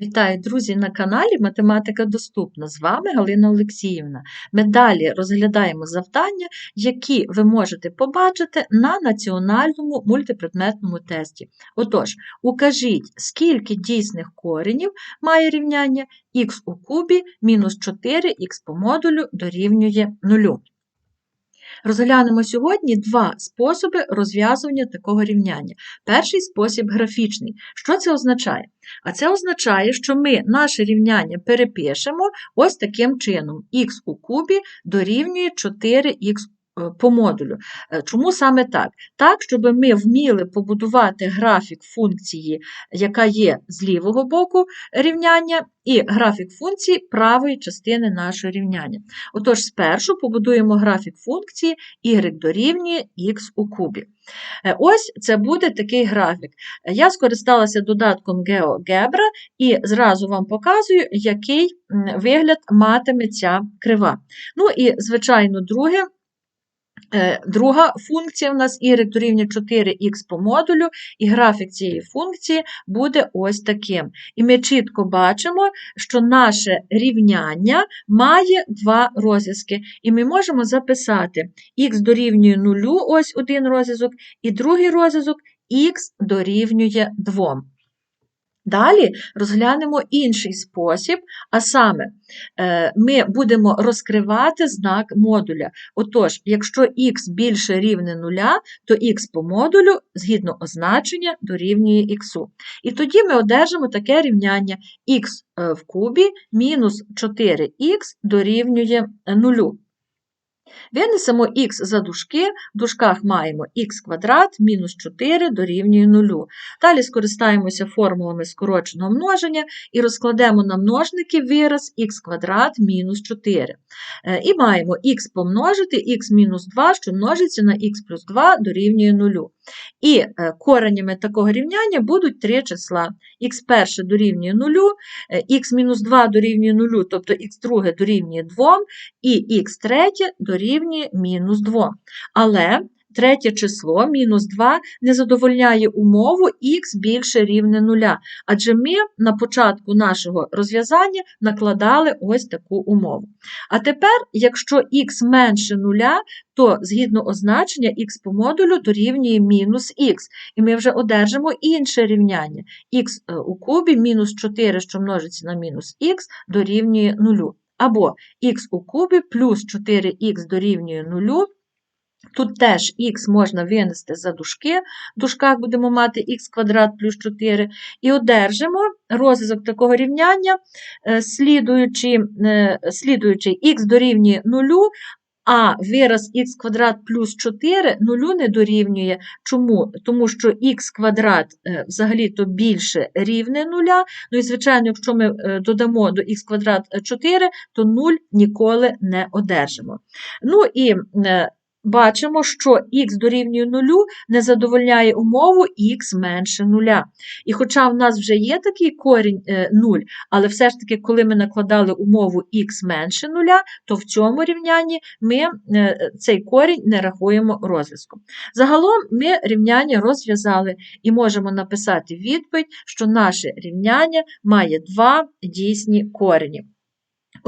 Вітаю, друзі, на каналі Математика Доступна. З вами Галина Олексіївна. Ми далі розглядаємо завдання, які ви можете побачити на національному мультипредметному тесті. Отож, укажіть, скільки дійсних коренів має рівняння х у кубі мінус 4х по модулю дорівнює 0. Розглянемо сьогодні два способи розв'язування такого рівняння. Перший спосіб графічний. Що це означає? А це означає, що ми наше рівняння перепишемо ось таким чином: х у кубі дорівнює 4х по модулю. Е, Чому саме так? Так, щоб ми вміли побудувати графік функції, яка є з лівого боку рівняння, і графік функції правої частини нашого рівняння. Отож, спершу побудуємо графік функції y дорівнює х у кубі. Е, Ось це буде такий графік. Я скористалася додатком GeoGebra і зразу вам показую, який вигляд матиме ця крива. Ну і, звичайно, друге. Е, Друга функція у нас y дорівнює 4х по модулю, і графік цієї функції буде ось таким. І ми чітко бачимо, що наше рівняння має два розв'язки. І ми можемо записати х дорівнює 0, ось один розв'язок, і другий розв'язок х дорівнює 2. Далі розглянемо інший спосіб, а саме е, ми будемо розкривати знак модуля. Отож, якщо х більше рівне нуля, то х по модулю, згідно означення, дорівнює х. І тоді ми одержимо таке рівняння х в кубі мінус 4х дорівнює 0. Винесемо х за дужки, в дужках маємо х квадрат мінус 4 дорівнює 0. Далі скористаємося формулами скороченого множення і розкладемо на множники вираз х квадрат мінус 4. Е, І маємо х помножити х мінус 2, що множиться на х плюс 2 дорівнює 0. І е, коренями такого рівняння будуть три числа. х перше дорівнює 0, х мінус 2 дорівнює 0, тобто х друге дорівнює 2, і х третє дорівнює мінус 2. Але третє число, мінус 2, не задовольняє умову х більше рівне 0, адже ми на початку нашого розв'язання накладали ось таку умову. А тепер, якщо х менше 0, то згідно означення х по модулю дорівнює мінус х, і ми вже одержимо інше рівняння. х у кубі мінус 4, що множиться на мінус х, дорівнює 0. Або х у кубі плюс 4х дорівнює 0. Тут теж х можна винести за дужки, в дужках будемо мати х квадрат плюс 4, і одержимо розв'язок такого рівняння, е, слідуючи, е, слідуючи х дорівнює 0, а вираз х квадрат плюс 4 нулю не дорівнює. Чому? Тому що х квадрат е, взагалі-то більше рівне нуля. Ну і, звичайно, якщо ми додамо до х квадрат 4, то 0 ніколи не одержимо. Ну і бачимо, що х дорівнює 0 не задовольняє умову х менше 0. І хоча в нас вже є такий корінь 0, але все ж таки, коли ми накладали умову х менше 0, то в цьому рівнянні ми е, цей корінь не рахуємо розв'язком. Загалом ми рівняння розв'язали і можемо написати відповідь, що наше рівняння має два дійсні корені.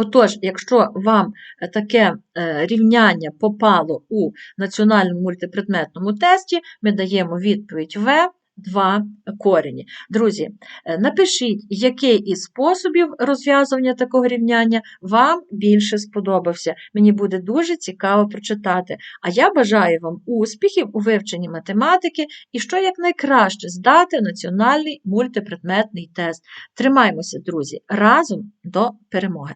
Отож, якщо вам е, таке е, рівняння попало у національному мультипредметному тесті, ми даємо відповідь В. Два корені. Друзі, е, напишіть, який із способів розв'язування такого рівняння вам більше сподобався. Мені буде дуже цікаво прочитати. А я бажаю вам успіхів у вивченні математики і що якнайкраще здати національний мультипредметний тест. Тримаймося, друзі, разом до перемоги!